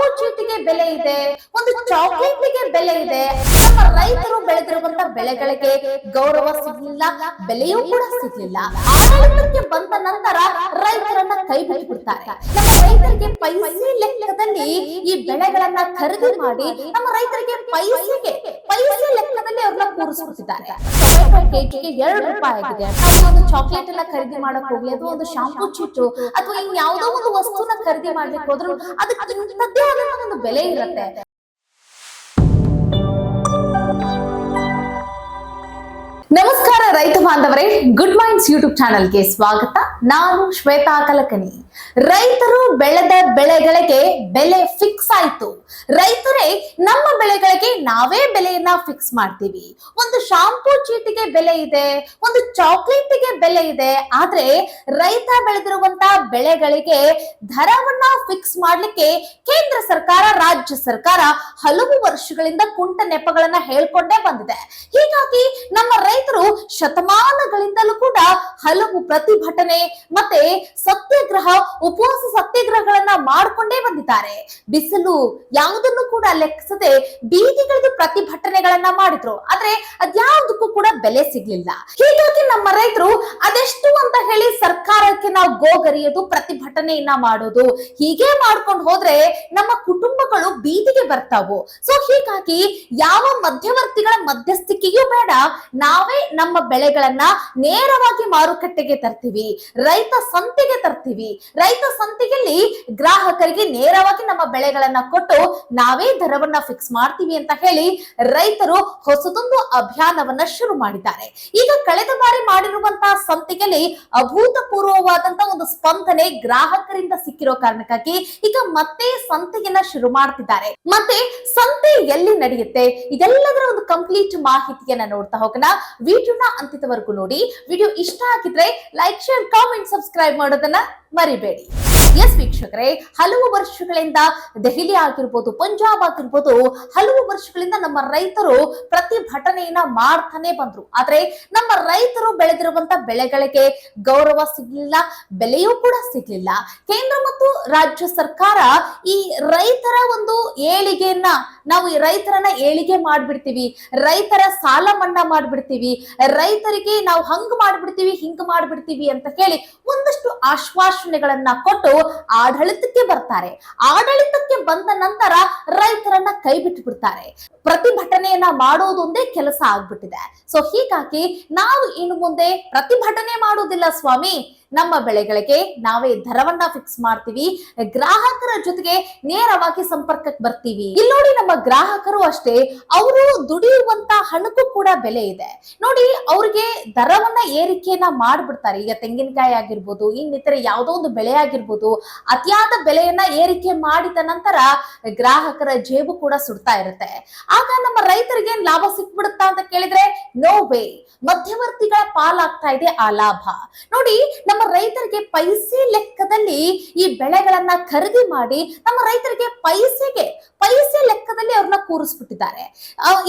Shampoo ಚೀಟಿಗೆ ಬೆಲೆ ಇದೆ. ಒಂದು ಚಾಕ್ಲೇಟ್ಗೆ ಬೆಲೆ ಇದೆ. ನಮ್ಮ ರೈತರು ಬೆಳೆದಿರುವಂತ ಬೆಳೆಗಳಿಗೆ ಗೌರವ ಸಿಗ್ಲಿಲ್ಲ, ಬೆಲೆಯೂ ಕೂಡ ಸಿಗ್ಲಿಲ್ಲ. ಆಡಳಿತಕ್ಕೆ ಬಂದ ನಂತರ ರೈತರನ್ನ ಕೈ ಬಿಡ್ತಾರೆ ನಮ್ಮ ರೈತರಿಗೆ ಪೈಸೆ ಲೆಕ್ಕದಲ್ಲಿ ಈ ಬೆಳೆಗಳನ್ನ ಖರೀದಿ ಮಾಡಿ ನಮ್ಮ ರೈತರಿಗೆ ಪೈಸೆಗೆ, ಪೈಸೆ ಲೆಕ್ಕದಲ್ಲಿ ಅವ್ರನ್ನ ಕೂರಿಸುತ್ತಿದ್ದಾರೆ ಎರಡು ರೂಪಾಯಿ ಆಗಿದೆ. ನಾವು ಒಂದು ಚಾಕ್ಲೇಟ್ ಎಲ್ಲ ಖರೀದಿ ಮಾಡಕ್ ಹೋಗ್ಲಿ ಅಥವಾ ಒಂದು ಶಾಂಪೂ ಚೀಟು ಅಥವಾ ಇನ್ ಯಾವುದೋ ಒಂದು ವಸ್ತುನ ಖರೀದಿ ಮಾಡ್ಲಿಕ್ಕೆ ಹೋದ್ರು ಅದಕ್ಕೆ ಇಂಥದ್ದೇ ಒಂದು ಬೆಲೆ ಇರುತ್ತೆ. ನಮಸ್ಕಾರ ರೈತ ಬಾಂಧವರೇ ಗುಡ್ ಮೈಂಡ್ಸ್ ಯೂಟ್ಯೂಬ್ ಚಾನೆಲ್ಗೆ ಸ್ವಾಗತ. ನಾನು ಶ್ವೇತಾ ಕಲಕನಿ. ರೈತರು ಬೆಳೆದ ಬೆಳೆಗಳಿಗೆ ಬೆಲೆ ಫಿಕ್ಸ್ ಆಯ್ತು. ರೈತರೇ, ನಮ್ಮ ಬೆಳೆಗಳಿಗೆ ನಾವೇ ಬೆಲೆಯನ್ನ ಫಿಕ್ಸ್ ಮಾಡ್ತೀವಿ. ಒಂದು ಶಾಂಪೂ ಚೀಟಿಗೆ ಬೆಲೆ ಇದೆ, ಒಂದು ಚಾಕ್ಲೇಟ್ಗೆ ಬೆಲೆ ಇದೆ, ಆದ್ರೆ ರೈತ ಬೆಳೆದಿರುವಂತ ಬೆಳೆಗಳಿಗೆ ದರವನ್ನ ಫಿಕ್ಸ್ ಮಾಡ್ಲಿಕ್ಕೆ ಕೇಂದ್ರ ಸರ್ಕಾರ, ರಾಜ್ಯ ಸರ್ಕಾರ ಹಲವು ವರ್ಷಗಳಿಂದ ಕುಂಟ ನೆಪಗಳನ್ನ ಹೇಳ್ಕೊಂಡೇ ಬಂದಿದೆ. ಹೀಗಾಗಿ ನಮ್ಮ ರೈತರು ಶತಮಾನಗಳಿಂದಲೂ ಕೂಡ ಹಲವು ಪ್ರತಿಭಟನೆ ಮತ್ತೆ ಸತ್ಯಾಗ್ರಹ, ಉಪವಾಸ ಸತ್ಯಾಗ್ರಹಗಳನ್ನ ಮಾಡ್ಕೊಂಡೇ ಬಂದಿದ್ದಾರೆ. ಬಿಸಿಲು ಯಾವುದನ್ನು ಕೂಡ ಲೆಕ್ಕಿಸದೆ ಬೀದಿಗಳಿದು ಪ್ರತಿಭಟನೆಗಳನ್ನ ಮಾಡಿದ್ರು. ಆದ್ರೆ ಅದ್ಯಾವುದಕ್ಕೂ ಕೂಡ ಬೆಲೆ ಸಿಗ್ಲಿಲ್ಲ. ಹೀಗಾಗಿ ನಮ್ಮ ರೈತರು ಅದೆಷ್ಟು ಅಂತ ಹೇಳಿ ಸರ್ಕಾರಕ್ಕೆ ನಾವು ಗೋಗರಿಯೋದು, ಪ್ರತಿಭಟನೆಯನ್ನ ಮಾಡೋದು, ಹೀಗೆ ಮಾಡ್ಕೊಂಡು ಹೋದ್ರೆ ನಮ್ಮ ಕುಟುಂಬಗಳು ಬೀದಿಗೆ ಬರ್ತಾವು. ಸೊ ಹೀಗಾಗಿ ಯಾವ ಮಧ್ಯವರ್ತಿಗಳ ಮಧ್ಯಸ್ಥಿಕೆಯೂ ಬೇಡ. ನಾವೇ ನಮ್ಮ ಬೆಳೆಗಳನ್ನ ನೇರವಾಗಿ ಮಾರುಕಟ್ಟೆಗೆ ತರ್ತೀವಿ, ರೈತ ಸಂತೆಗೆ ತರ್ತೀವಿ. ರೈತ ಸಂತೆಯಲ್ಲಿ ಗ್ರಾಹಕರಿಗೆ ನೇರವಾಗಿ ನಮ್ಮ ಬೆಳೆಗಳನ್ನ ಕೊಟ್ಟು ನಾವೇ ದರವನ್ನ ಫಿಕ್ಸ್ ಮಾಡ್ತೀವಿ ಅಂತ ಹೇಳಿ ರೈತರು ಹೊಸದೊಂದು ಅಭಿಯಾನವನ್ನ ಶುರು ಮಾಡಿದ್ದಾರೆ. ಈಗ ಕಳೆದ ಬಾರಿ ಮಾಡಿರುವಂತಹ ಸಂತೆಯಲ್ಲಿ ಅಭೂತಪೂರ್ವವಾದಂತಹ ಒಂದು ಸ್ಪಂದನೆ ಗ್ರಾಹಕರಿಂದ ಸಿಕ್ಕಿರೋ ಕಾರಣಕ್ಕಾಗಿ ಈಗ ಮತ್ತೆ ಸಂತೆಯನ್ನ ಶುರು ಮಾಡ್ತಿದ್ದಾರೆ. ಮತ್ತೆ ಸಂತೆ ಎಲ್ಲಿ ನಡೆಯುತ್ತೆ? ಇದೆಲ್ಲದರ ಒಂದು ಕಂಪ್ಲೀಟ್ ಮಾಹಿತಿಯನ್ನ ನೋಡ್ತಾ ಹೋಗೋಣ. ವಿಡಿಯೋನ ಅಂತ್ಯದವರೆಗೂ ನೋಡಿ. ವಿಡಿಯೋ ಇಷ್ಟ ಆಗಿದ್ರೆ ಲೈಕ್ ಶೇರ್ ಕಾಮೆಂಟ್ ಸಬ್ಸ್ಕ್ರೈಬ್ ಮಾಡೋದನ್ನ ಮರಿಬೇಡಿ. ಎಸ್ ವೀಕ್ಷಕರೇ, ಹಲವು ವರ್ಷಗಳಿಂದ ದೆಹಲಿ ಆಗಿರ್ಬೋದು, ಪಂಜಾಬ್ ಆಗಿರ್ಬೋದು, ಹಲವು ವರ್ಷಗಳಿಂದ ನಮ್ಮ ರೈತರು ಪ್ರತಿಭಟನೆಯನ್ನ ಮಾಡ್ತಾನೆ ಬಂದ್ರು. ಆದ್ರೆ ನಮ್ಮ ರೈತರು ಬೆಳೆದಿರುವಂತ ಬೆಳೆಗಳಿಗೆ ಗೌರವ ಸಿಗ್ಲಿಲ್ಲ, ಬೆಲೆಯೂ ಕೂಡ ಸಿಗ್ಲಿಲ್ಲ. ಕೇಂದ್ರ ಮತ್ತು ರಾಜ್ಯ ಸರ್ಕಾರ ಈ ರೈತರ ಒಂದು ಏಳಿಗೆಯನ್ನ ನಾವು ಈ ರೈತರನ್ನ ಏಳಿಗೆ ಮಾಡ್ಬಿಡ್ತೀವಿ, ರೈತರ ಸಾಲ ಮನ್ನಾ ಮಾಡ್ಬಿಡ್ತೀವಿ, ರೈತರಿಗೆ ನಾವು ಹಂಗ್ ಮಾಡ್ಬಿಡ್ತೀವಿ, ಹಿಂಗ್ ಮಾಡ್ಬಿಡ್ತೀವಿ ಅಂತ ಹೇಳಿ ಒಂದಷ್ಟು ಆಶ್ವಾಸನೆಗಳನ್ನ ಕೊಟ್ಟು ಆಡಳಿತಕ್ಕೆ ಬರ್ತಾರೆ. ಆಡಳಿತಕ್ಕೆ ಬಂದ ನಂತರ ರೈತರನ್ನ ಕೈ ಬಿಟ್ಟು ಬಿಡ್ತಾರೆ. ಪ್ರತಿಭಟನೆಯನ್ನ ಮಾಡೋದೊಂದೇ ಕೆಲಸ ಆಗ್ಬಿಟ್ಟಿದೆ. ಸೊ ಹೀಗಾಗಿ ನಾವು ಇನ್ನು ಮುಂದೆ ಪ್ರತಿಭಟನೆ ಮಾಡೋದಿಲ್ಲ ಸ್ವಾಮಿ. ನಮ್ಮ ಬೆಳೆಗಳಿಗೆ ನಾವೇ ದರವನ್ನ ಫಿಕ್ಸ್ ಮಾಡ್ತೀವಿ. ಗ್ರಾಹಕರ ಜೊತೆಗೆ ನೇರವಾಗಿ ಸಂಪರ್ಕಕ್ಕೆ ಬರ್ತೀವಿ. ಇಲ್ಲಿ ನೋಡಿ ನಮ್ಮ ಗ್ರಾಹಕರು ಅಷ್ಟೇ ಅವರು ದುಡಿಯುವಂತ ಹಣಕ್ಕೂ ಕೂಡ ಬೆಲೆ ಇದೆ. ನೋಡಿ, ಅವ್ರಿಗೆ ದರವನ್ನ ಏರಿಕೆಯನ್ನ ಮಾಡ್ಬಿಡ್ತಾರೆ. ಈಗ ತೆಂಗಿನಕಾಯಿ ಆಗಿರ್ಬೋದು ಇನ್ನಿತರ ಯಾವುದೋ ಒಂದು ಬೆಳೆ ಆಗಿರ್ಬೋದು, ಅತಿಯಾದ ಬೆಲೆಯನ್ನ ಏರಿಕೆ ಮಾಡಿದ ನಂತರ ಗ್ರಾಹಕರ ಜೇಬು ಕೂಡ ಸುಡ್ತಾ ಇರುತ್ತೆ. ಆಗ ನಮ್ಮ ರೈತರಿಗೆ ಲಾಭ ಸಿಕ್ಬಿಡುತ್ತಾ ಅಂತ ಕೇಳಿದ್ರೆ ನೋ ವೇ ಮಧ್ಯವರ್ತಿಗಳ ಪಾಲಾಗ್ತಾ ಇದೆ ಆ ಲಾಭ. ನೋಡಿ, ನಮ್ಮ ರೈತರಿಗೆ ಪೈಸೆ ಲೆಕ್ಕದಲ್ಲಿ ಈ ಬೆಳೆಗಳನ್ನ ಖರೀದಿ ಮಾಡಿ, ನಮ್ಮ ರೈತರಿಗೆ ಪೈಸೆಗೆ, ಪೈಸೆ ಲೆಕ್ಕದಲ್ಲಿ ಅವ್ರನ್ನ ಕೂರಿಸ್ಬಿಟ್ಟಿದ್ದಾರೆ.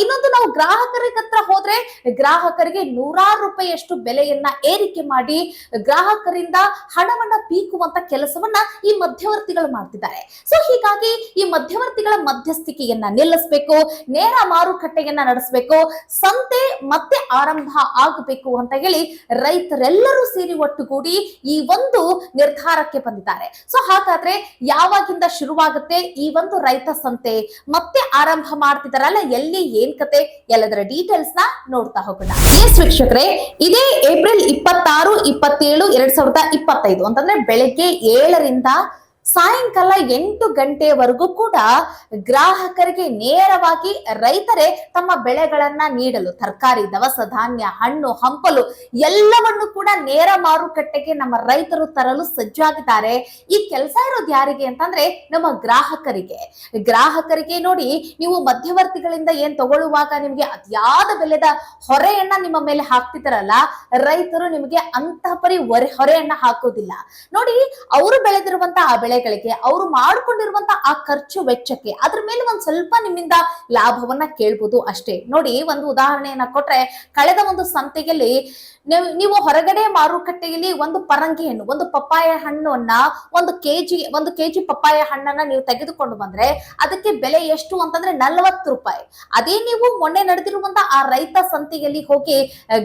ಇನ್ನೊಂದು ನಾವು ಗ್ರಾಹಕರ ಹತ್ರ ಹೋದ್ರೆ ಗ್ರಾಹಕರಿಗೆ ನೂರಾರು ರೂಪಾಯಿಯಷ್ಟು ಬೆಲೆಯನ್ನ ಏರಿಕೆ ಮಾಡಿ ಗ್ರಾಹಕರಿಂದ ಹಣವನ್ನ ಪೀಕುವಂತ ಕೆಲಸವನ್ನ ಈ ಮಧ್ಯವರ್ತಿಗಳು ಮಾಡ್ತಿದ್ದಾರೆ. ಸೊ ಹೀಗಾಗಿ ಈ ಮಧ್ಯವರ್ತಿಗಳ ಮಧ್ಯಸ್ಥಿಕೆಯನ್ನ ನಿಲ್ಲಿಸಬೇಕು, ನೇರ ಮಾರುಕಟ್ಟೆಯನ್ನ ನಡೆಸಬೇಕು, ಸಂತೆ ಮತ್ತೆ ಆರಂಭ ಆಗಬೇಕು ಅಂತ ಹೇಳಿ ರೈತರೆಲ್ಲರೂ ಸೇರಿ ಒಟ್ಟುಗೂಡಿ ಈ ಒಂದು ನಿರ್ಧಾರಕ್ಕೆ ಬಂದಿದ್ದಾರೆ. ಸೊ ಹಾಗಾದ್ರೆ ಯಾವಾಗಿಂದ ಶುರುವಾಗುತ್ತೆ ಈ ಒಂದು ರೈತ ಸಂತೆ? ಮತ್ತೆ ಆರಂಭ ಮಾಡ್ತಿದಾರಲ್ಲ, ಎಲ್ಲಿ, ಏನ್ ಕತೆ? ಎಲ್ಲದರ ಡೀಟೇಲ್ಸ್ನ ನೋಡ್ತಾ ಹೋಗೋಣ. ಎಸ್ ವೀಕ್ಷಕರೇ, ಇದೇ ಏಪ್ರಿಲ್ ಇಪ್ಪತ್ತಾರು, ಇಪ್ಪತ್ತೇಳು, ಎರಡ್ ಸಾವಿರದ ಇಪ್ಪತ್ತೈದು. ಅಂತಂದ್ರೆ ಬೆಳಗ್ಗೆ ಏಳರಿಂದ ಸಾಯಂಕಾಲ ಎಂಟು ಗಂಟೆವರೆಗೂ ಕೂಡ ಗ್ರಾಹಕರಿಗೆ ನೇರವಾಗಿ ರೈತರೇ ತಮ್ಮ ಬೆಳೆಗಳನ್ನ ನೀಡಲು, ತರಕಾರಿ, ದವಸ, ಧಾನ್ಯ, ಹಣ್ಣು, ಹಂಪಲು ಎಲ್ಲವನ್ನು ಕೂಡ ನೇರ ಮಾರುಕಟ್ಟೆಗೆ ನಮ್ಮ ರೈತರು ತರಲು ಸಜ್ಜಾಗಿದ್ದಾರೆ. ಈ ಕೆಲಸ ಇರೋದು ಯಾರಿಗೆ ಅಂತಂದ್ರೆ ನಮ್ಮ ಗ್ರಾಹಕರಿಗೆ. ಗ್ರಾಹಕರಿಗೆ ನೋಡಿ ನೀವು ಮಧ್ಯವರ್ತಿಗಳಿಂದ ಏನ್ ತಗೊಳ್ಳುವಾಗ ನಿಮ್ಗೆ ಅತಿಯಾದ ಬೆಲೆದ ಹೊರೆಯನ್ನ ನಿಮ್ಮ ಮೇಲೆ ಹಾಕ್ತಿದಾರಲ್ಲ ರೈತರು ನಿಮಗೆ ಅಂತಹ ಪರಿ ಹೊರೆ, ಹೊರೆಯನ್ನ ಹಾಕೋದಿಲ್ಲ. ನೋಡಿ, ಅವರು ಬೆಳೆದಿರುವಂತಹ ಆ ಬೆಳೆಗಳಿಗೆ ಅವರು ಮಾಡಿಕೊಂಡಿರುವಂತ ಆ ಖರ್ಚು ವೆಚ್ಚಕ್ಕೆ ಅದ್ರ ಮೇಲೆ ಒಂದ್ ಸ್ವಲ್ಪ ನಿಮ್ಮಿಂದ ಲಾಭವನ್ನ ಕೇಳ್ಬೋದು ಅಷ್ಟೇ. ನೋಡಿ, ಒಂದು ಉದಾಹರಣೆಯನ್ನ ಕೊಟ್ರೆ, ಕಳೆದ ಒಂದು ಸಂತೆಯಲ್ಲಿ ನೀವು ಹೊರಗಡೆ ಮಾರುಕಟ್ಟೆಯಲ್ಲಿ ಒಂದು ಪರಂಗಿ ಹಣ್ಣು, ಒಂದು ಪಪ್ಪಾಯ ಹಣ್ಣನ್ನ, ಒಂದು ಕೆಜಿ ಒಂದು ಕೆಜಿ ಪಪ್ಪಾಯ ಹಣ್ಣನ್ನ ನೀವು ತೆಗೆದುಕೊಂಡು ಬಂದ್ರೆ ಅದಕ್ಕೆ ಬೆಲೆ ಎಷ್ಟು ಅಂತಂದ್ರೆ ನಲವತ್ತು ರೂಪಾಯಿ. ಅದೇ ನೀವು ಮೊನ್ನೆ ನಡೆದಿರುವಂತ ಆ ರೈತ ಸಂತೆಯಲ್ಲಿ ಹೋಗಿ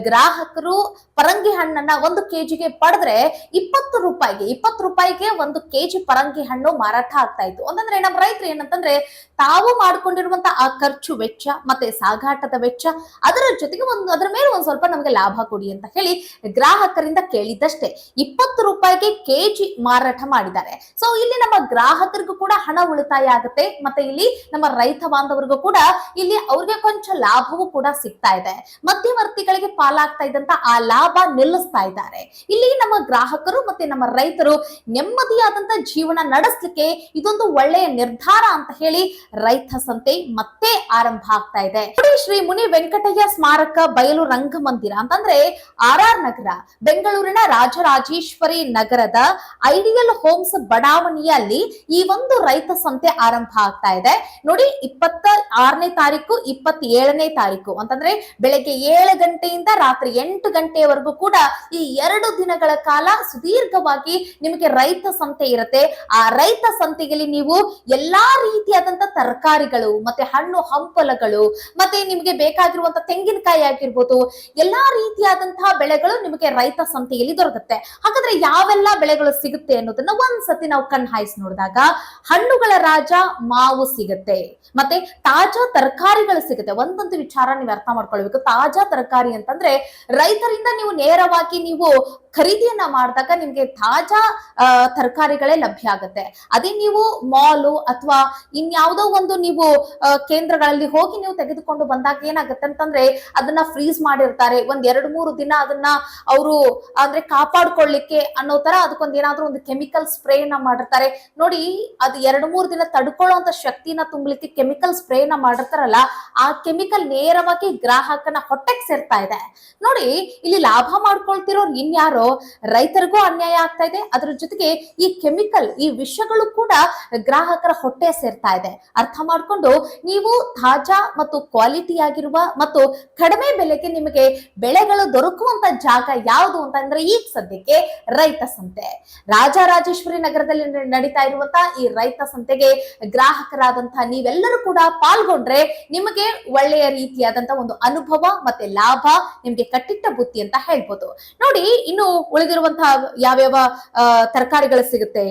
ಗ್ರಾಹಕರು ಪರಂಗಿ ಹಣ್ಣನ್ನ ಒಂದು ಕೆಜಿಗೆ ಪಡೆದ್ರೆ ಇಪ್ಪತ್ತು ರೂಪಾಯಿಗೆ ಇಪ್ಪತ್ತು ರೂಪಾಯಿಗೆ ಒಂದು ಕೆಜಿ ಪರಂಗಿ ಹಣ್ಣು ಮಾರಾಟ ಆಗ್ತಾ ಇತ್ತು. ಅಂತಂದ್ರೆ ನಮ್ಮ ರೈತರು ಏನಂತಂದ್ರೆ ತಾವು ಮಾಡ್ಕೊಂಡಿರುವಂತ ಆ ಖರ್ಚು ವೆಚ್ಚ, ಮತ್ತೆ ಸಾಗಾಟದ ವೆಚ್ಚ, ಅದರ ಜೊತೆಗೆ ಒಂದು, ಅದರ ಮೇಲೆ ಒಂದ್ ಸ್ವಲ್ಪ ನಮಗೆ ಲಾಭ ಕೊಡಿ ಅಂತ ಹೇಳಿ ಗ್ರಾಹಕರಿಂದ ಕೇಳಿದ್ದಷ್ಟೇ. ಇಪ್ಪತ್ತು ರೂಪಾಯಿಗೆ ಕೆಜಿ ಮಾರಾಟ ಮಾಡಿದ್ದಾರೆ. ಸೊ ಇಲ್ಲಿ ನಮ್ಮ ಗ್ರಾಹಕರಿಗೂ ಕೂಡ ಹಣ ಉಳಿತಾಯ ಆಗುತ್ತೆ. ಮತ್ತೆ ಇಲ್ಲಿ ನಮ್ಮ ರೈತ ಬಾಂಧವರಿಗೂ ಕೂಡ ಇಲ್ಲಿ ಅವ್ರಿಗೆ ಕೊಂಚ ಲಾಭವೂ ಕೂಡ ಸಿಗ್ತಾ ಇದೆ. ಮಧ್ಯವರ್ತಿಗಳಿಗೆ ಪಾಲಾಗ್ತಾ ಇದ್ದಂತ ಆ ಲಾಭ ನಿಲ್ಲಿಸ್ತಾ ಇದ್ದಾರೆ. ಇಲ್ಲಿ ನಮ್ಮ ಗ್ರಾಹಕರು ಮತ್ತೆ ನಮ್ಮ ರೈತರು ನೆಮ್ಮದಿಯಾದಂತ ಜೀವನ ನಡೆಸಲಿಕ್ಕೆ ಇದೊಂದು ಒಳ್ಳೆಯ ನಿರ್ಧಾರ ಅಂತ ಹೇಳಿ ರೈತ ಸಂತೆ ಮತ್ತೆ ಆರಂಭ ಆಗ್ತಾ ಇದೆ. ಶ್ರೀ ಮುನಿ ವೆಂಕಟಯ್ಯ ಸ್ಮಾರಕ ಬಯಲು ರಂಗಮಂದಿರ ಅಂತಂದ್ರೆ ಆರ್ ಆರ್ ನಗರ, ಬೆಂಗಳೂರಿನ ರಾಜರಾಜೇಶ್ವರಿ ನಗರದ ಐಡಿಯಲ್ ಹೋಮ್ಸ್ ಬಡಾವಣೆಯಲ್ಲಿ ಈ ಒಂದು ರೈತ ಸಂತೆ ಆರಂಭ ಆಗ್ತಾ ಇದೆ. ನೋಡಿ, ಇಪ್ಪತ್ತ ಆರನೇ ತಾರೀಕು, ಇಪ್ಪತ್ತೇಳನೇ ತಾರೀಕು ಅಂತಂದ್ರೆ ಬೆಳಗ್ಗೆ ಏಳು ಗಂಟೆಯಿಂದ ರಾತ್ರಿ ಎಂಟು ಗಂಟೆಯವರೆಗೂ ಕೂಡ ಈ ಎರಡು ದಿನಗಳ ಕಾಲ ಸುದೀರ್ಘವಾಗಿ ನಿಮಗೆ ರೈತ ಸಂತೆ ಇರುತ್ತೆ. ಆ ರೈತ ಸಂತೆಯಲ್ಲಿ ನೀವು ಎಲ್ಲಾ ರೀತಿಯಾದಂತ ತರಕಾರಿಗಳು, ಮತ್ತೆ ಹಣ್ಣು ಹಂಪಲಗಳು, ಮತ್ತೆ ನಿಮಗೆ ಬೇಕಾಗಿರುವಂತ ತೆಂಗಿನಕಾಯಿ ಆಗಿರ್ಬೋದು, ಎಲ್ಲಾ ರೀತಿಯಾದಂತಹ ಬೆಳೆಗಳು ನಿಮಗೆ ರೈತ ಸಂತೆಯಲ್ಲಿ ದೊರಕುತ್ತೆ? ಹಾಗಾದ್ರೆ ಯಾವೆಲ್ಲ ಬೆಳೆಗಳು ಸಿಗುತ್ತೆ ಅನ್ನೋದನ್ನ ಒಂದ್ಸತಿ ನಾವು ಕಣ್ ನೋಡಿದಾಗ ಹಣ್ಣುಗಳ ರಾಜ ಮಾವು ಸಿಗುತ್ತೆ. ಮತ್ತೆ ತಾಜಾ ತರಕಾರಿಗಳು ಸಿಗುತ್ತೆ. ಒಂದೊಂದು ವಿಚಾರ ನೀವು ಅರ್ಥ ಮಾಡ್ಕೊಳ್ಬೇಕು. ತಾಜಾ ತರಕಾರಿ ಅಂತಂದ್ರೆ ರೈತರಿಂದ ನೀವು ನೇರವಾಗಿ ನೀವು ಖರೀದಿಯನ್ನ ಮಾಡಿದಾಗ ನಿಮ್ಗೆ ತಾಜಾ ತರಕಾರಿಗಳೇ ಲಭ್ಯ ಆಗುತ್ತೆ. ಅದೇ ನೀವು ಮಾಲು ಅಥವಾ ಇನ್ಯಾವುದೋ ಒಂದು ನೀವು ಕೇಂದ್ರಗಳಲ್ಲಿ ಹೋಗಿ ನೀವು ತೆಗೆದುಕೊಂಡು ಬಂದಾಗ ಏನಾಗುತ್ತೆ ಅಂತಂದ್ರೆ ಅದನ್ನ ಫ್ರೀಸ್ ಮಾಡಿರ್ತಾರೆ. ಒಂದ್ ಎರಡು ಮೂರು ದಿನ ಅದನ್ನ ಅವರು, ಅಂದ್ರೆ ಕಾಪಾಡ್ಕೊಳ್ಳಿಕ್ಕೆ ಅನ್ನೋ ತರ ಅದಕ್ಕೊಂದ್ ಏನಾದ್ರೂ ಒಂದು ಕೆಮಿಕಲ್ ಸ್ಪ್ರೇನ ಮಾಡಿರ್ತಾರೆ. ನೋಡಿ, ಅದು ಎರಡು ಮೂರು ದಿನ ತಡ್ಕೊಳ್ಳುವಂತ ಶಕ್ತಿನ ತುಂಬಲಿಕ್ಕೆ ಕೆಮಿಕಲ್ ಸ್ಪ್ರೇನ ಮಾಡಿರ್ತಾರಲ್ಲ, ಆ ಕೆಮಿಕಲ್ ನೇರವಾಗಿ ಗ್ರಾಹಕನ ಹೊಟ್ಟೆಗೆ ಸೇರ್ತಾ ಇದೆ. ನೋಡಿ, ಇಲ್ಲಿ ಲಾಭ ಮಾಡ್ಕೊಳ್ತಿರೋರು ಇನ್ಯಾರೋ ರೈತರಿಗೂ ಅನ್ಯಾಯ ಆಗ್ತಾ ಇದೆ. ಅದ್ರ ಜೊತೆಗೆ ಈ ಕೆಮಿಕಲ್ ಈ ವಿಷಗಳು ಕೂಡ ಗ್ರಾಹಕರ ಹೊಟ್ಟೆ ಸೇರ್ತಾ ಇದೆ. ಅರ್ಥ ಮಾಡ್ಕೊಂಡು ನೀವು ತಾಜಾ ಮತ್ತು ಕ್ವಾಲಿಟಿ ಆಗಿರುವ ಮತ್ತು ಕಡಿಮೆ ಬೆಲೆಗೆ ನಿಮಗೆ ಬೆಳೆಗಳು ದೊರಕುವಂತ ಜಾಗ ಯಾವುದು ಅಂತಂದ್ರೆ ಈಗ ಸದ್ಯಕ್ಕೆ ರೈತ ಸಂತೆ. ರಾಜರಾಜೇಶ್ವರಿ ನಗರದಲ್ಲಿ ನಡೀತಾ ಇರುವಂತ ಈ ರೈತ ಸಂತೆಗೆ ಗ್ರಾಹಕರಾದಂತಹ ನೀವೆಲ್ಲರೂ ಕೂಡ ಪಾಲ್ಗೊಂಡ್ರೆ ನಿಮಗೆ ಒಳ್ಳೆಯ ರೀತಿಯಾದಂತ ಒಂದು ಅನುಭವ ಮತ್ತೆ ಲಾಭ ನಿಮ್ಗೆ ಕಟ್ಟಿಟ್ಟ ಬುತ್ತಿ ಅಂತ ಹೇಳ್ಬೋದು. ನೋಡಿ, ಇನ್ನು ಉಳಿದಿರುವಂತಹ ಯಾವ್ಯಾವ ಯಾವ ತರಕಾರಿಗಳು ಸಿಗುತ್ತೆ?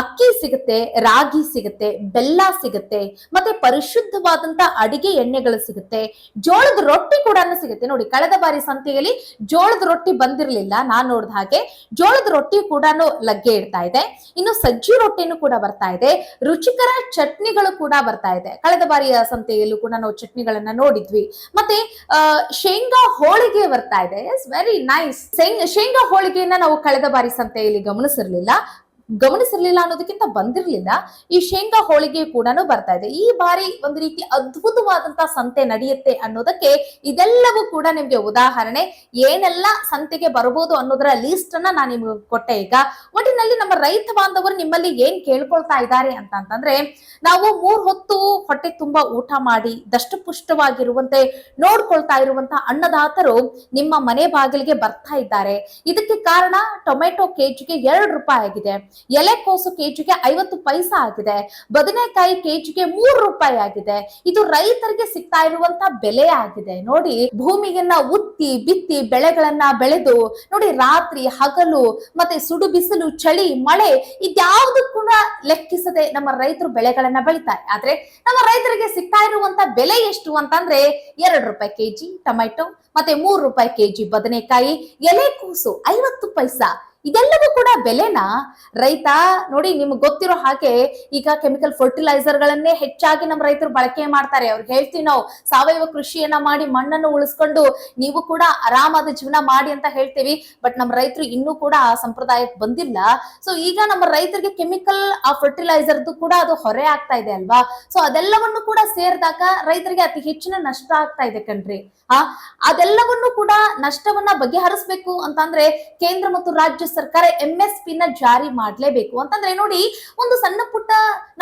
ಅಕ್ಕಿ ಸಿಗುತ್ತೆ, ರಾಗಿ ಸಿಗುತ್ತೆ, ಬೆಲ್ಲ ಸಿಗುತ್ತೆ, ಮತ್ತೆ ಪರಿಶುದ್ಧವಾದಂತ ಅಡಿಗೆ ಎಣ್ಣೆಗಳು ಸಿಗುತ್ತೆ. ಜೋಳದ ರೊಟ್ಟಿ ಕೂಡ ಸಿಗುತ್ತೆ. ನೋಡಿ, ಕಳೆದ ಬಾರಿ ಸಂತೆಯಲ್ಲಿ ಜೋಳದ ರೊಟ್ಟಿ ಬಂದಿರಲಿಲ್ಲ. ನಾನ್ ನೋಡಿದ ಹಾಗೆ ಜೋಳದ ರೊಟ್ಟಿ ಕೂಡ ಲಗ್ಗೆ ಇಡ್ತಾ ಇದೆ. ಇನ್ನು ಸಜ್ಜಿ ರೊಟ್ಟಿನೂ ಕೂಡ ಬರ್ತಾ ಇದೆ. ರುಚಿಕರ ಚಟ್ನಿಗಳು ಕೂಡ ಬರ್ತಾ ಇದೆ. ಕಳೆದ ಬಾರಿಯ ಸಂತೆಯಲ್ಲೂ ಕೂಡ ನಾವು ಚಟ್ನಿಗಳನ್ನ ನೋಡಿದ್ವಿ. ಮತ್ತೆ ಶೇಂಗಾ ಹೋಳಿಗೆ ಬರ್ತಾ ಇದೆ. ಎಸ್ ವೆರಿ ನೈಸ್ ಶೇಂಗಾ ಹೋಳಿಗೆಯನ್ನ ನಾವು ಕಳೆದ ಬಾರಿ ಸಂತೆಯಲ್ಲಿ ಗಮನಿಸಿರ್ಲಿಲ್ಲ. ಗಮನಿಸಿರ್ಲಿಲ್ಲ ಅನ್ನೋದಕ್ಕಿಂತ ಬಂದಿರ್ಲಿಲ್ಲ. ಈ ಶೇಂಗಾ ಹೋಳಿಗೆ ಕೂಡ ಬರ್ತಾ ಇದೆ. ಈ ಬಾರಿ ಒಂದು ರೀತಿ ಅದ್ಭುತವಾದಂತಹ ಸಂತೆ ನಡೆಯುತ್ತೆ ಅನ್ನೋದಕ್ಕೆ ಇದೆಲ್ಲವೂ ಕೂಡ ನಿಮ್ಗೆ ಉದಾಹರಣೆ. ಏನೆಲ್ಲ ಸಂತೆಗೆ ಬರಬಹುದು ಅನ್ನೋದರ ಲೀಸ್ಟ್ ಅನ್ನ ನಾನು ನಿಮ್ಗೆ ಕೊಟ್ಟೆ ಈಗ. ಒಟ್ಟಿನಲ್ಲಿ ನಮ್ಮ ರೈತ ಬಾಂಧವರು ನಿಮ್ಮಲ್ಲಿ ಏನ್ ಕೇಳ್ಕೊಳ್ತಾ ಇದ್ದಾರೆ ಅಂತ ಅಂತಂದ್ರೆ, ನಾವು ಮೂರ್ ಹೊತ್ತು ಹೊಟ್ಟೆ ತುಂಬಾ ಊಟ ಮಾಡಿ ದಷ್ಟಪುಷ್ಟವಾಗಿರುವಂತೆ ನೋಡ್ಕೊಳ್ತಾ ಇರುವಂತ ಅನ್ನದಾತರು ನಿಮ್ಮ ಮನೆ ಬಾಗಿಲಿಗೆ ಬರ್ತಾ ಇದ್ದಾರೆ. ಇದಕ್ಕೆ ಕಾರಣ ಟೊಮೆಟೊ ಕೆಜಿಗೆ ಎರಡು ರೂಪಾಯಿ ಆಗಿದೆ. ಎಲೆಕೋಸು ಕೆಜಿಗೆ ಐವತ್ತು ಪೈಸಾ ಆಗಿದೆ, ಬದನೆಕಾಯಿ ಕೆಜಿಗೆ ಮೂರು ರೂಪಾಯಿ ಆಗಿದೆ. ಇದು ರೈತರಿಗೆ ಸಿಗ್ತಾ ಇರುವಂತ ಬೆಲೆ ಆಗಿದೆ. ನೋಡಿ, ಭೂಮಿಯನ್ನ ಉತ್ತಿ, ಬಿತ್ತಿ ಬೆಳೆಗಳನ್ನ ಬೆಳೆದು, ನೋಡಿ ರಾತ್ರಿ ಹಗಲು, ಮತ್ತೆ ಸುಡು ಬಿಸಿಲು, ಚಳಿ, ಮಳೆ ಇದ್ಯಾವುದು ಕೂಡ ಲೆಕ್ಕಿಸದೆ ನಮ್ಮ ರೈತರು ಬೆಳೆಗಳನ್ನ ಬೆಳಿತಾರೆ. ಆದ್ರೆ ನಮ್ಮ ರೈತರಿಗೆ ಸಿಗ್ತಾ ಇರುವಂತ ಬೆಲೆ ಎಷ್ಟು ಅಂತಂದ್ರೆ ಎರಡು ರೂಪಾಯಿ ಕೆಜಿ ಟೊಮೆಟೊ, ಮತ್ತೆ ಮೂರು ರೂಪಾಯಿ ಕೆಜಿ ಬದನೆಕಾಯಿ ಎಲೆಕೋಸು ಐವತ್ತು ಪೈಸಾ. ಇದೆಲ್ಲವೂ ಕೂಡ ಬೆಲೆನ? ರೈತ, ನೋಡಿ ನಿಮ್ಗೆ ಗೊತ್ತಿರೋ ಹಾಗೆ ಈಗ ಕೆಮಿಕಲ್ ಫರ್ಟಿಲೈಸರ್ ಗಳನ್ನೇ ಹೆಚ್ಚಾಗಿ ನಮ್ಮ ರೈತರು ಬಳಕೆ ಮಾಡ್ತಾರೆ. ಅವ್ರಿಗೆ ಹೇಳ್ತೀವಿ ನಾವು, ಸಾವಯವ ಕೃಷಿಯನ್ನ ಮಾಡಿ ಮಣ್ಣನ್ನು ಉಳಿಸ್ಕೊಂಡು ನೀವು ಕೂಡ ಆರಾಮಾದ ಜೀವನ ಮಾಡಿ ಅಂತ ಹೇಳ್ತೀವಿ. ಬಟ್ ನಮ್ಮ ರೈತರು ಇನ್ನೂ ಕೂಡ ಆ ಸಂಪ್ರದಾಯಕ್ಕೆ ಬಂದಿಲ್ಲ. ಸೊ ಈಗ ನಮ್ಮ ರೈತರಿಗೆ ಕೆಮಿಕಲ್ ಆ ಫರ್ಟಿಲೈಸರ್ದು ಕೂಡ ಅದು ಹೊರೆ ಆಗ್ತಾ ಇದೆ ಅಲ್ವಾ? ಸೊ ಅದೆಲ್ಲವನ್ನು ಕೂಡ ಸೇರಿದಾಗ ರೈತರಿಗೆ ಅತಿ ಹೆಚ್ಚಿನ ನಷ್ಟ ಆಗ್ತಾ ಇದೆ ಕಣ್ರಿ. ಅದೆಲ್ಲವನ್ನು ಕೂಡ ನಷ್ಟವನ್ನ ಬಗೆಹರಿಸಬೇಕು ಅಂತಂದ್ರೆ ಕೇಂದ್ರ ಮತ್ತು ರಾಜ್ಯ ಸರ್ಕಾರ ಎಂ ಎಸ್ ಪಿ ನ ಜಾರಿ ಮಾಡ್ಲೇಬೇಕು. ಅಂತಂದ್ರೆ ನೋಡಿ, ಒಂದು ಸಣ್ಣ ಪುಟ್ಟ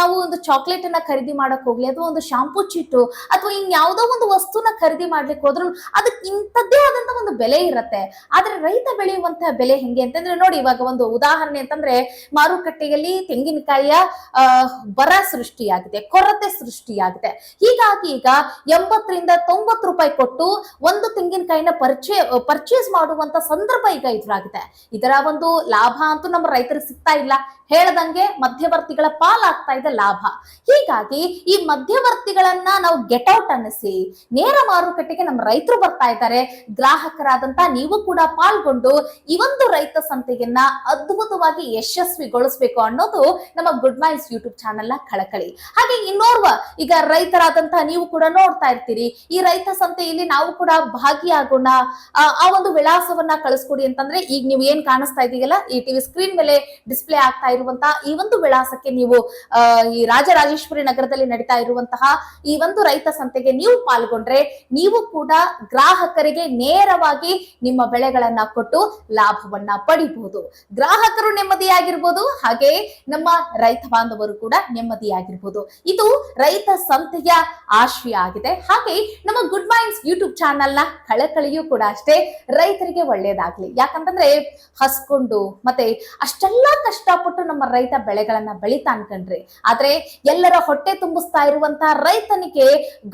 ನಾವು ಒಂದು ಚಾಕ್ಲೇಟ್ ಅನ್ನ ಖರೀದಿ ಮಾಡಕ್ ಹೋಗ್ಲಿ, ಅಥವಾ ಒಂದು ಶಾಂಪೂ ಚೀಟು ಅಥವಾ ಇನ್ ಯಾವುದೋ ಒಂದು ವಸ್ತುನ ಖರೀದಿ ಮಾಡ್ಲಿಕ್ಕೆ ಹೋದ್ರು ಅದಕ್ಕೆ ಇಂಥದ್ದೇ ಆದಂತ ಒಂದು ಬೆಲೆ ಇರತ್ತೆ. ಆದ್ರೆ ರೈತ ಬೆಳೆಯುವಂತಹ ಬೆಲೆ ಹೆಂಗೆ ಅಂತಂದ್ರೆ ನೋಡಿ, ಇವಾಗ ಒಂದು ಉದಾಹರಣೆ ಅಂತಂದ್ರೆ ಮಾರುಕಟ್ಟೆಯಲ್ಲಿ ತೆಂಗಿನಕಾಯಿಯ ಬರ ಸೃಷ್ಟಿಯಾಗಿದೆ, ಕೊರತೆ ಸೃಷ್ಟಿಯಾಗಿದೆ. ಹೀಗಾಗಿ ಈಗ ಎಂಬತ್ತರಿಂದ ತೊಂಬತ್ತು ರೂಪಾಯಿ ಕೊಟ್ಟು ಒಂದು ತೆಂಗಿನಕಾಯಿನ ಪರ್ಚೇ ಪರ್ಚೇಸ್ ಮಾಡುವಂತ ಸಂದರ್ಭ ಈಗ ಎದುರಾಗಿದೆ. ಇದರ ಒಂದು ಲಾಭ ಅಂತೂ ನಮ್ಮ ರೈತರಿಗೆ ಸಿಗ್ತಾ ಇಲ್ಲ. ಹೇಳದಂಗೆ ಮಧ್ಯವರ್ತಿಗಳ ಪಾಲಾಗ್ತಾ ಇದೆ ಲಾಭ. ಹೀಗಾಗಿ ಈ ಮಧ್ಯವರ್ತಿಗಳನ್ನ ನಾವು ಗೆಟ್ ಔಟ್ ಅನ್ನಿಸಿ, ನೇರ ಮಾರುಕಟ್ಟೆಗೆ ನಮ್ಮ ರೈತರು ಬರ್ತಾ ಇದ್ದಾರೆ. ಗ್ರಾಹಕರಾದಂತ ನೀವು ಕೂಡ ಪಾಲ್ಗೊಂಡು ಈ ಒಂದು ರೈತ ಸಂತೆಯನ್ನ ಅದ್ಭುತವಾಗಿ ಯಶಸ್ವಿಗೊಳಿಸಬೇಕು ಅನ್ನೋದು ನಮ್ಮ ಗುಡ್ ಮೈನ್ಸ್ ಯೂಟ್ಯೂಬ್ ಚಾನೆಲ್ ಕಳಕಳಿ. ಹಾಗೆ ಇನ್ನೋರ್ವ ಈಗ ರೈತರಾದಂತಹ ನೀವು ಕೂಡ ನೋಡ್ತಾ ಇರ್ತೀರಿ. ಈ ರೈತ ಸಂತೆಯಲ್ಲಿ ನಾವು ಕೂಡ ಭಾಗಿಯಾಗೋಣ. ಆ ಒಂದು ವಿಳಾಸವನ್ನ ಕಳಿಸ್ಕೊಡಿ ಅಂತಂದ್ರೆ ಈಗ ನೀವು ಏನ್ ಕಾಣಿಸ್ತಾ ಇದೀಗಲ್ಲ ಈ ಟಿವಿ ಸ್ಕ್ರೀನ್ ಮೇಲೆ ಡಿಸ್ಪ್ಲೇ ಆಗ್ತಾ ಇರುವಂತಹ ಈ ಒಂದು ವಿಳಾಸಕ್ಕೆ ನೀವು ಈ ರಾಜರಾಜೇಶ್ವರಿ ನಗರದಲ್ಲಿ ನಡೀತಾ ಇರುವಂತಹ ಈ ಒಂದು ರೈತ ಸಂತೆಗೆ ನೀವು ಪಾಲ್ಗೊಂಡ್ರೆ ನೀವು ಕೂಡ ಗ್ರಾಹಕರಿಗೆ ನೇರವಾಗಿ ನಿಮ್ಮ ಬೆಳೆಗಳನ್ನ ಕೊಟ್ಟು ಲಾಭವನ್ನ ಪಡಿಬಹುದು. ಗ್ರಾಹಕರು ನೆಮ್ಮದಿಯಾಗಿರ್ಬೋದು, ಹಾಗೆ ನಮ್ಮ ರೈತ ಬಾಂಧವರು ಕೂಡ ನೆಮ್ಮದಿಯಾಗಿರ್ಬೋದು. ಇದು ರೈತ ಸಂತೆಯ ಆಶಯ ಆಗಿದೆ. ಹಾಗೆ ನಮ್ಮ ಗುಡ್ ಮೈಂಡ್ಸ್ ಯೂಟ್ಯೂಬ್ ಚಾನೆಲ್ನ ಕಳಕಳಿಯೂ ಕೂಡ ಅಷ್ಟೇ ರೈತರಿಗೆ ಒಳ್ಳೇದಾಗ್ಲಿ. ಯಾಕಂತಂದ್ರೆ ಹಸ್ಕೊಂಡು ಮತ್ತೆ ಅಷ್ಟೆಲ್ಲ ಕಷ್ಟಪಟ್ಟು ನಮ್ಮ ರೈತ ಬೆಳೆಗಳನ್ನ ಬೆಳಿತಾ ಅನ್ಕಂಡ್ರಿ ಆದ್ರೆ ಎಲ್ಲರ ಹೊಟ್ಟೆ ತುಂಬಿಸ್ತಾ ಇರುವಂತಹ ರೈತನಿಗೆ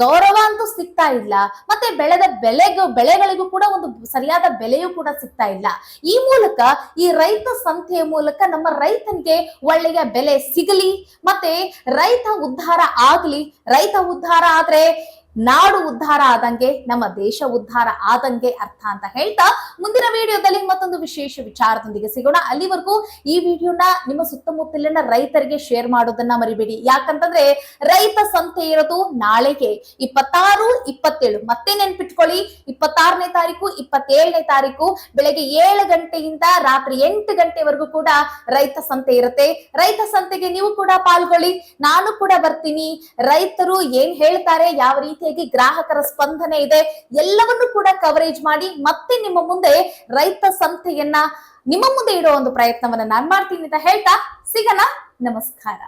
ಗೌರವ ಅಂತೂ ಸಿಗ್ತಾ ಇಲ್ಲ. ಮತ್ತೆ ಬೆಳೆದ ಬೆಳೆಗೂ ಬೆಳೆಗಳಿಗೂ ಕೂಡ ಒಂದು ಸರಿಯಾದ ಬೆಲೆಯೂ ಕೂಡ ಸಿಗ್ತಾ ಇಲ್ಲ. ಈ ಮೂಲಕ ಈ ರೈತ ಸಂತೆಯ ಮೂಲಕ ನಮ್ಮ ರೈತನಿಗೆ ಒಳ್ಳೆಯ ಬೆಲೆ ಸಿಗಲಿ, ಮತ್ತೆ ರೈತ ಉದ್ಧಾರ ಆಗ್ಲಿ. ರೈತ ಉದ್ಧಾರ ಆದ್ರೆ ನಾಡು ಉದ್ಧಾರ ಆದಂಗೆ, ನಮ್ಮ ದೇಶ ಉದ್ಧಾರ ಆದಂಗೆ ಅರ್ಥ ಅಂತ ಹೇಳ್ತಾ ಮುಂದಿನ ವಿಡಿಯೋದಲ್ಲಿ ಮತ್ತೊಂದು ವಿಶೇಷ ವಿಚಾರದೊಂದಿಗೆ ಸಿಗೋಣ. ಅಲ್ಲಿವರೆಗೂ ಈ ವಿಡಿಯೋನ ನಿಮ್ಮ ಸುತ್ತಮುತ್ತಲಿನ ರೈತರಿಗೆ ಶೇರ್ ಮಾಡೋದನ್ನ ಮರಿಬೇಡಿ. ಯಾಕಂತಂದ್ರೆ ರೈತ ಸಂತೆ ಇರೋದು ನಾಳೆಗೆ. ಇಪ್ಪತ್ತಾರು, ಇಪ್ಪತ್ತೇಳು. ಮತ್ತೆ ನೆನ್ಪಿಟ್ಕೊಳ್ಳಿ. ಇಪ್ಪತ್ತಾರನೇ ತಾರೀಕು, ಇಪ್ಪತ್ತೇಳನೇ ತಾರೀಕು. ಬೆಳಗ್ಗೆ ಏಳು ಗಂಟೆಯಿಂದ ರಾತ್ರಿ ಎಂಟು ಗಂಟೆವರೆಗೂ ಕೂಡ ರೈತ ಸಂತೆ ಇರುತ್ತೆ. ರೈತ ಸಂತೆಗೆ ನೀವು ಕೂಡ ಪಾಲ್ಗೊಳ್ಳಿ. ನಾನು ಕೂಡ ಬರ್ತೀನಿ. ರೈತರು ಏನ್ ಹೇಳ್ತಾರೆ, ಯಾವ ರೀತಿಯಾಗಿ ಗ್ರಾಹಕರ ಸ್ಪಂದನೆ ಇದೆ. ಎಲ್ಲವನ್ನು ಕೂಡ ಕವರೇಜ್ ಮಾಡಿ ಮತ್ತೆ ನಿಮ್ಮ ಮುಂದೆ ರೈತ ಸಂಸ್ಥೆಯನ್ನ ನಿಮ್ಮ ಮುಂದೆ ಇಡೋ ಒಂದು ಪ್ರಯತ್ನವನ್ನ ನಾನ್ ಮಾಡ್ತೀನಿ ಅಂತ ಹೇಳ್ತಾ ಸಿಗಣ. ನಮಸ್ಕಾರ.